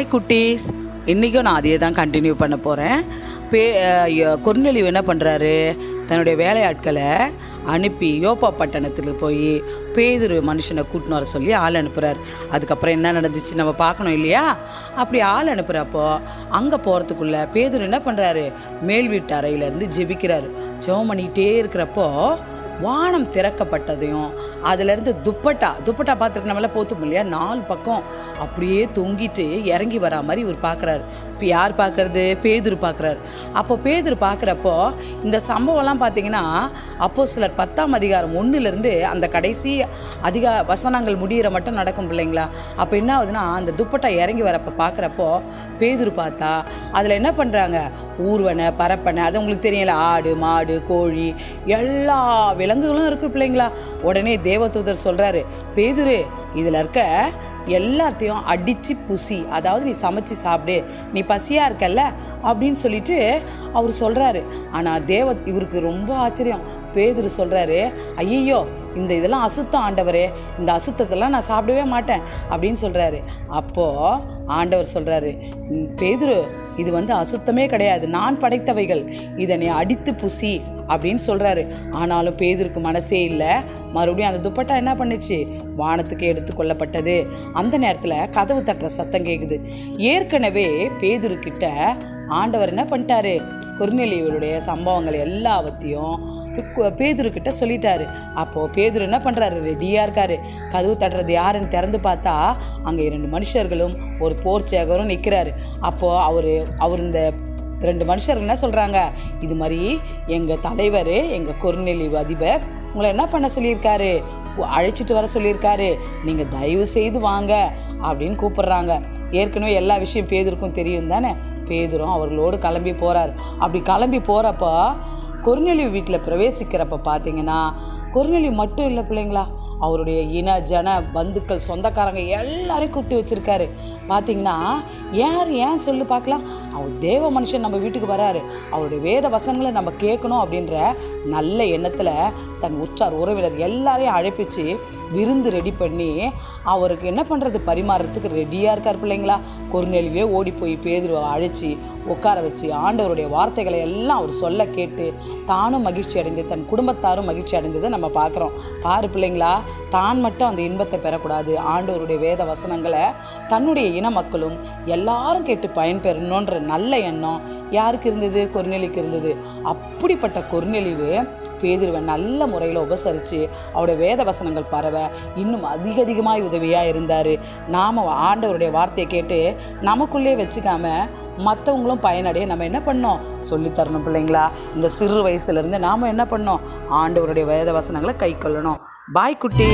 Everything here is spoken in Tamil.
ஹாய் குட்டீஸ். இன்றைக்கும் நான் அதையே தான் கண்டினியூ பண்ண போகிறேன் பே கொர்நெலிவ் என்ன பண்ணுறாரு தன்னுடைய வேலையாட்களை அனுப்பி யோப்பா பட்டணத்தில் போய் பேதுரு மனுஷனை கூட்டின்னு வர சொல்லி ஆள் அனுப்புகிறார் அதுக்கப்புறம் என்ன நடந்துச்சு நம்ம பார்க்கணும் இல்லையா? அப்படி ஆள் அனுப்புகிறப்போ அங்கே போகிறதுக்குள்ளே பேதுரு என்ன பண்ணுறாரு மேல் வீட்டு அறையிலேருந்து ஜெபிக்கிறாரு. ஜெபம் பண்ணிக்கிட்டே இருக்கிறப்போ வானம் திறக்கப்பட்டதையும் அதுலேருந்து துப்பட்டா துப்பட்டா பார்த்துருக்கு நம்மளாம் போத்தும் இல்லையா? நாலு பக்கம் அப்படியே தொங்கிட்டு இறங்கி வரா மாதிரி இவர் பார்க்குறாரு இப்போ யார் பார்க்கறது பேதுரு பார்க்குறாரு அப்போ பேதுரு பார்க்குறப்போ இந்த சம்பவம்லாம் பார்த்தீங்கன்னா அப்போ சிலர் பத்தாம் அதிகாரம் ஒன்றுலேருந்து அந்த கடைசி அதிகா வசனங்கள் முடிகிற மட்டும் நடக்கும் பிள்ளைங்களா? அப்போ என்ன ஆகுதுன்னா அந்த துப்பட்டா இறங்கி வரப்போ பார்க்குறப்போ பேதுரு பார்த்தா அதில் என்ன பண்ணுறாங்க ஊர்வனை பரப்பனை அது உங்களுக்கு தெரியல ஆடு மாடு கோழி எல்லா விலங்குகளும் இருக்குது பிள்ளைங்களா? உடனே தேவதூதர் சொல்கிறாரு பேதுரு இதில் இருக்க எல்லாத்தையும் அடித்து புசி அதாவது நீ சமைச்சு சாப்பிடு நீ பசியாக இருக்கல்ல? அப்படின்னு சொல்லிட்டு அவர் சொல்கிறாரு ஆனால் தேவ இவருக்கு ரொம்ப ஆச்சரியம். பேதுரு சொல்கிறாரு ஐயையோ இந்த இதெல்லாம் அசுத்தம் ஆண்டவரே இந்த அசுத்தத்தெல்லாம் நான் சாப்பிடவே மாட்டேன். அப்படின்னு சொல்கிறாரு அப்போது ஆண்டவர் சொல்கிறாரு பேதுரு இது வந்து அசுத்தமே கிடையாது. நான் படைத்தவைகள். இதனை அடித்து புசி அப்படின்னு சொல்கிறாரு ஆனாலும் பேதருக்கு மனசே இல்லை. மறுபடியும் அந்த துப்பட்டா என்ன பண்ணுச்சு? வானத்துக்கு எடுத்து கொள்ளப்பட்டது அந்த நேரத்தில் கதவு தட்டுற சத்தம் கேட்குது ஏற்கனவே பேதுருக்கிட்ட ஆண்டவர் என்ன பண்ணிட்டாரு? குறுநிலையுடைய சம்பவங்கள் எல்லாவற்றையும் பேதுருக்கிட்ட சொல்லிட்டாரு. அப்போது பேதுரு என்ன பண்ணுறாரு ரெடியாக இருக்காரு. கதவு தட்டுறது யாருன்னு திறந்து பார்த்தா அங்கே இரண்டு மனுஷர்களும் ஒரு போர்ச்சேகரும் நிற்கிறாரு அப்போது அவர் அவர் இந்த ரெண்டு மனுஷர்கள் என்ன சொல்கிறாங்க இது மாதிரி எங்கள் தலைவர் எங்கள் குறுநிலை அதிபர் உங்களை என்ன பண்ண சொல்லியிருக்காரு? அழைச்சிட்டு வர சொல்லியிருக்காரு. நீங்கள் தயவு செய்து வாங்க அப்படின்னு கூப்பிடுறாங்க. ஏற்கனவே எல்லா விஷயம் பேதருக்கும் தெரியும் தானே? பேதுரும் அவர்களோடு கிளம்பி போகிறார் அப்படி கிளம்பி போகிறப்போ கொர்நெலி வீட்டில் பிரவேசிக்கிறப்ப பார்த்தீங்கன்னா கொர்நெலி மட்டும் இல்லை பிள்ளைங்களா அவருடைய இன ஜன பந்துக்கள் சொந்தக்காரங்க எல்லாரையும் கூப்பிட்டு வச்சுருக்காரு. பார்த்தீங்கன்னா யார் ஏன் சொல்லி பார்க்கலாம் அவர் தேவ மனுஷன் நம்ம வீட்டுக்கு வராரு. அவருடைய வேத வசனங்களை நம்ம கேட்கணும் அப்படின்ற நல்ல எண்ணத்தில் தன் உற்றார் உறவினர் எல்லாரையும் அழைப்பிச்சு விருந்து ரெடி பண்ணி அவருக்கு என்ன பண்ணுறது பரிமாறுறதுக்கு ரெடியாக இருக்கார் பிள்ளைங்களா? கொருநெலிவே ஓடி போய் பேதுருவை அழைச்சி உட்கார வச்சு ஆண்டவருடைய வார்த்தைகளை எல்லாம் அவர் சொல்ல கேட்டு தானும் மகிழ்ச்சி அடைந்து தன் குடும்பத்தாரும் மகிழ்ச்சி அடைந்ததை நம்ம பார்க்குறோம். பாரு பிள்ளைங்களா தான் மட்டும் அந்த இன்பத்தை பெறக்கூடாது. ஆண்டவருடைய வேத வசனங்களை தன்னுடைய இன மக்களும் எல்லாரும் கேட்டு பயன்பெறணுன்ற நல்ல எண்ணம் யாருக்கு இருந்தது? கொர்நெலிக்கு இருந்தது. அப்படிப்பட்ட கொர்நெலிவு பேதிருவை நல்ல முறையில் உபசரித்து அவருடைய வேத வசனங்கள் பரவ இன்னும் அதிக அதிகமாக உதவியாக இருந்தார். நாம் ஆண்டவருடைய வார்த்தையை கேட்டு நமக்குள்ளே வச்சுக்காமல் மற்றவங்களும் பயனடைய நம்ம என்ன பண்ணோம்? சொல்லித்தரணும் பிள்ளைங்களா. இந்த சிறு வயசுலேருந்து நாம் என்ன பண்ணோம்? ஆண்டவருடைய வேத வசனங்களை கை கொள்ளணும் பாய் குட்டி.